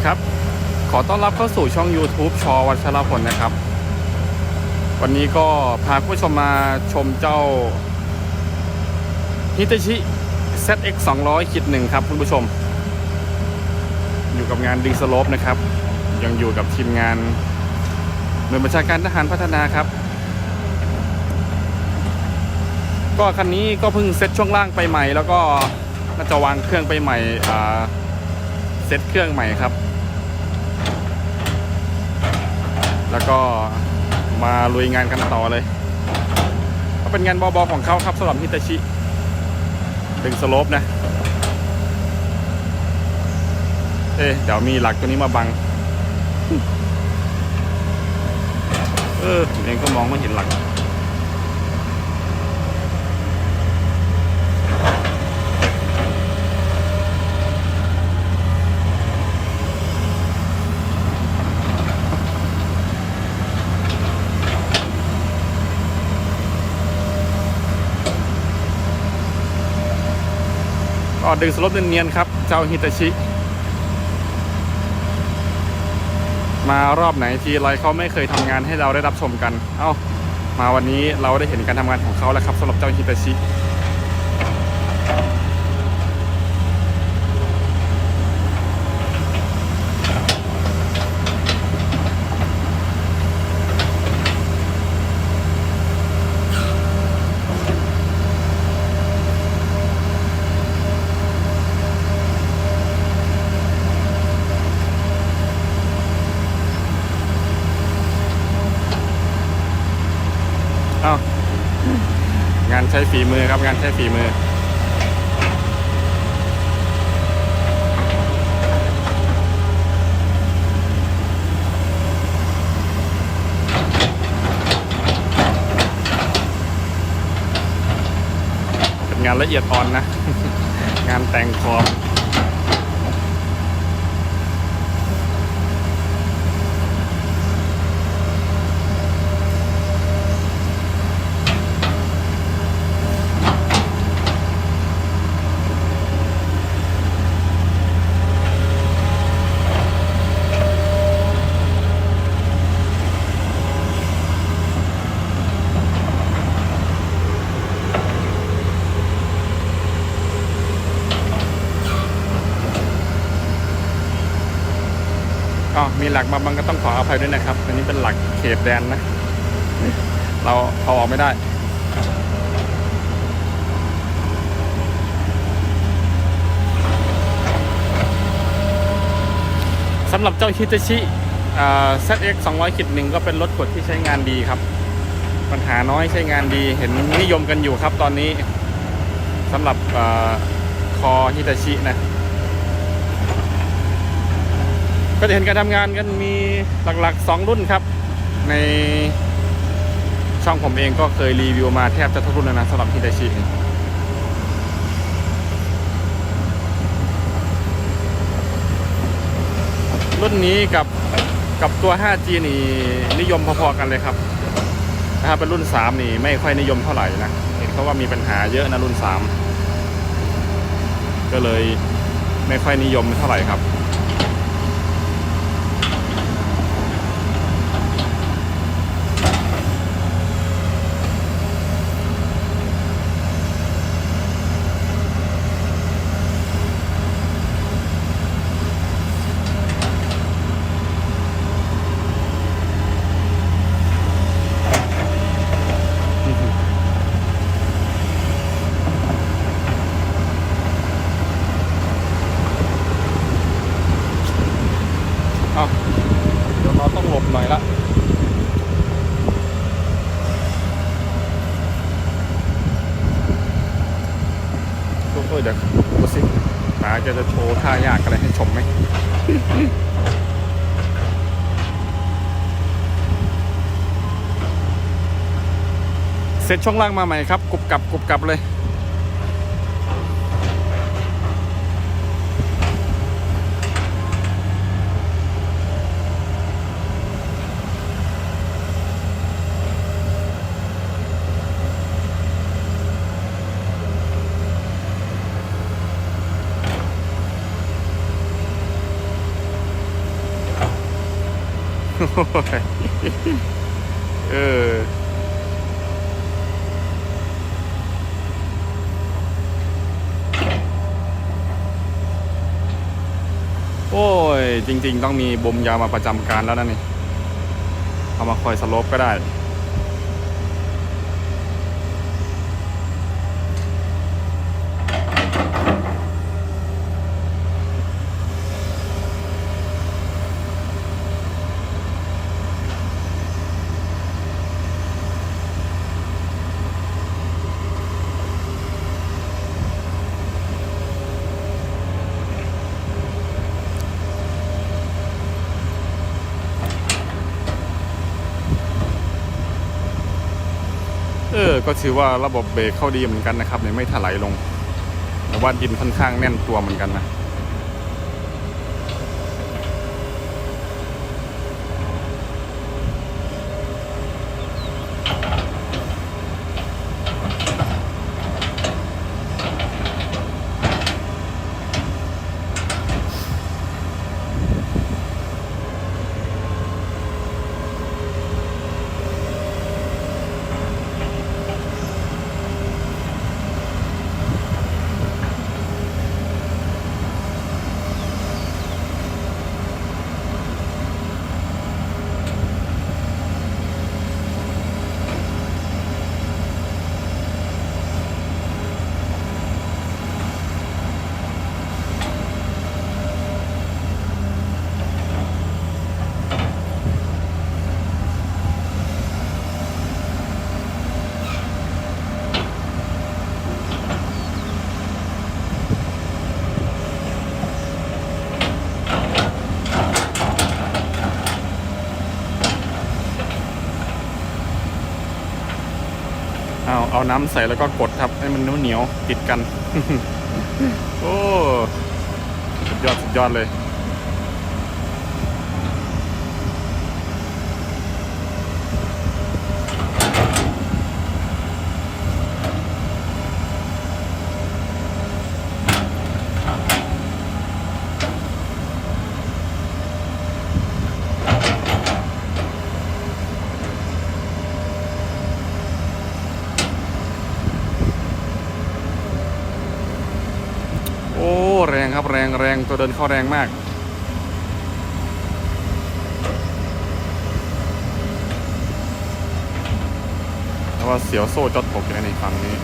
ดีครับ ขอต้อนรับเข้าสู่ช่อง YouTube ชอวัชรพลนะครับ วันนี้ก็พาผู้ชมมาชมเจ้าฮิตาชิ ZX 200คิดหนึ่งครับคุณผู้ชม อยู่กับงานดีสโลปนะครับ ยังอยู่กับทีมงานหน่วยบัญชาการทหารพัฒนาครับ ก็คันนี้ก็เพิ่งเซ็ตช่วงล่างไปใหม่ แล้วก็น่าจะวางเครื่องไปใหม่เซ็ตเครื่องใหม่ครับ แล้วก็มาลุยงานกันต่อเลย ก็เป็นงานบอๆของเขาครับสำหรับฮิตาชิดึงสโลปนะ เอ๊ะเดี๋ยวมีหลักตัวนี้มาบัง เออผมเองก็มองไม่เห็นหลัก ก็ดึงสลบเนียนๆครับ เจ้าฮิตาชิ มารอบไหนทีไรเขาไม่เคยทำงานให้เราได้รับชมกัน เอ้า มาวันนี้เราได้เห็นการทำงานของเขาแล้วครับสำหรับเจ้าฮิตาชิ เอ้างานใช้ฝีมือครับ งานใช้ฝีมือ เป็นงานละเอียดอ่อนนะ งานแต่งขอบ หลักมาบังก็ต้องขออภัยด้วยนะครับ อันนี้เป็นหลักเขตแดนนะ เราเอาออกไม่ได้ สำหรับเจ้าฮิตาชิ ZX 200คิดหนึ่งก็เป็นรถกดที่ใช้งานดีครับ ปัญหาน้อยใช้งานดีเห็นนิยมกันอยู่ครับตอนนี้สำหรับอคอฮิตาชินะ ก็จะเห็นการทำงานกันมีหลักๆ 2 รุ่นครับ ในช่องผมเองก็เคยรีวิวมาแทบจะทุกรุ่นแล้วนะสำหรับฮิตาชิรุ่นนี้กับกับตัว 5G นี่นิยมพอๆกันเลยครับถ้าเป็นรุ่น 3 นี่ไม่ค่อยนิยมเท่าไหร่นะเห็นเขาว่ามีปัญหาเยอะนะรุ่น 3 ก็เลยไม่ค่อยนิยมเท่าไหร่ครับ เอาเดี๋ยวเราต้องหลบหน่อยละทุกคนเดูสิป๋าจะจะโชว์ท่ายากอะไรให้ชมไหมเสร็จช่วงล่างมาใหม่ครับกรุบกับกรุบกับเลย เออโอ้ย จริง ๆ ต้องมีบ่มยาวมาประจำการแล้วนะนี่ เอามาคอยสลบก็ได้ ก็ถือว่าระบบเบรกเข้าดีเหมือนกันนะครับเนี่ยไม่ถลายลงแต่ว่าดินค่อนข้างแน่นตัวเหมือนกันนะ เอาเอาน้ำใส่แล้วก็กดครับให้มันเหนียวๆติดกัน โอ้สุดยอดสุดยอดเลย โอ้ แรงครับ แรงตัวเดินเข้าแรงมาก แต่ว่าเสียวโซ่จดปกอยู่ในนี่ฝั่งนี้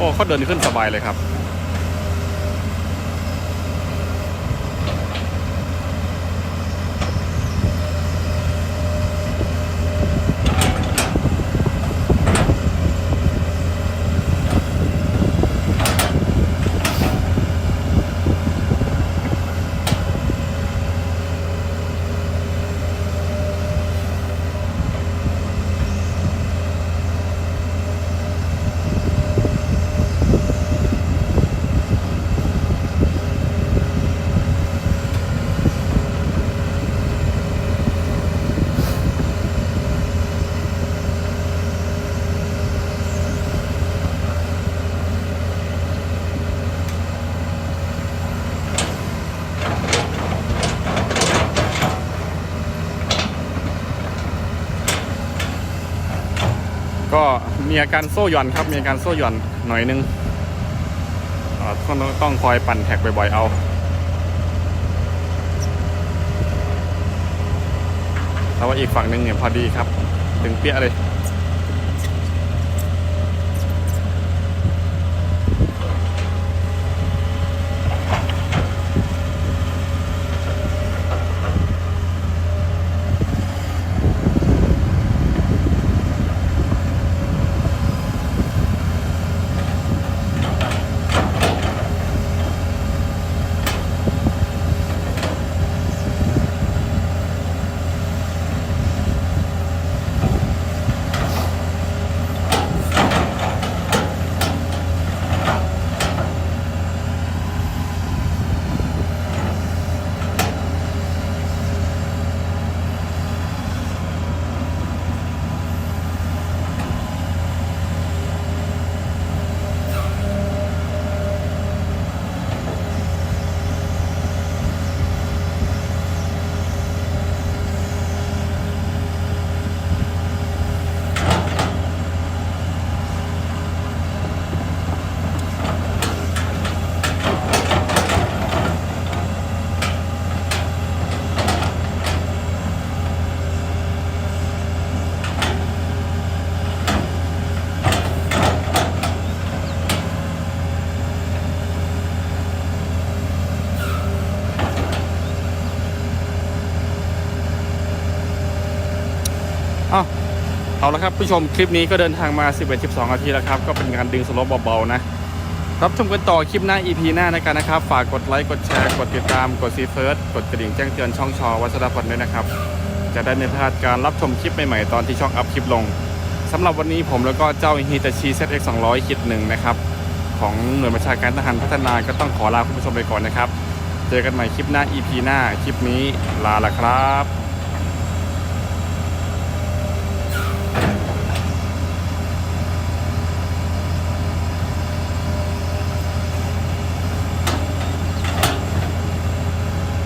โอ้เขาเดินขึ้นสบายเลยครับ ก็ มีอาการโซ่หย่อนครับ มีอาการโซ่หย่อนหน่อยนึงต้องต้องคอยปั่นแท็กบ่อยๆเอาแต่ว่าอีกฝั่งหนึ่งเนี่ยพอดีครับ ถึงเปี้ยเลย เอาละครับผู้ชมคลิปนี้ก็เดินทางมา 11-12 นาทีแล้วครับ ก็เป็นการดึงสลปเบาๆนะ รับชมกันต่อคลิปหน้า EP หน้าในกันนะครับ ฝากกดไลค์ กดแชร์ กดติดตาม กดซีเฟิร์สกดกระดิ่งแจ้งเตือนช่องชอวัชรพลด้วยนะครับ จะได้ไม่พลาดการรับชมคลิปใหม่ๆ ตอนที่ช่องอัพคลิปลงสำหรับวันนี้ผมแล้วก็เจ้าฮิตาชิ ZX 200คิดหนึ่งนะครับของหน่วยบัญชาการทหารพัฒนาก็ต้องขอลาคุณผู้ชมไปก่อนนะครับ เจอกันใหม่คลิปหน้า EP หน้า คลิปนี้ลาละครับ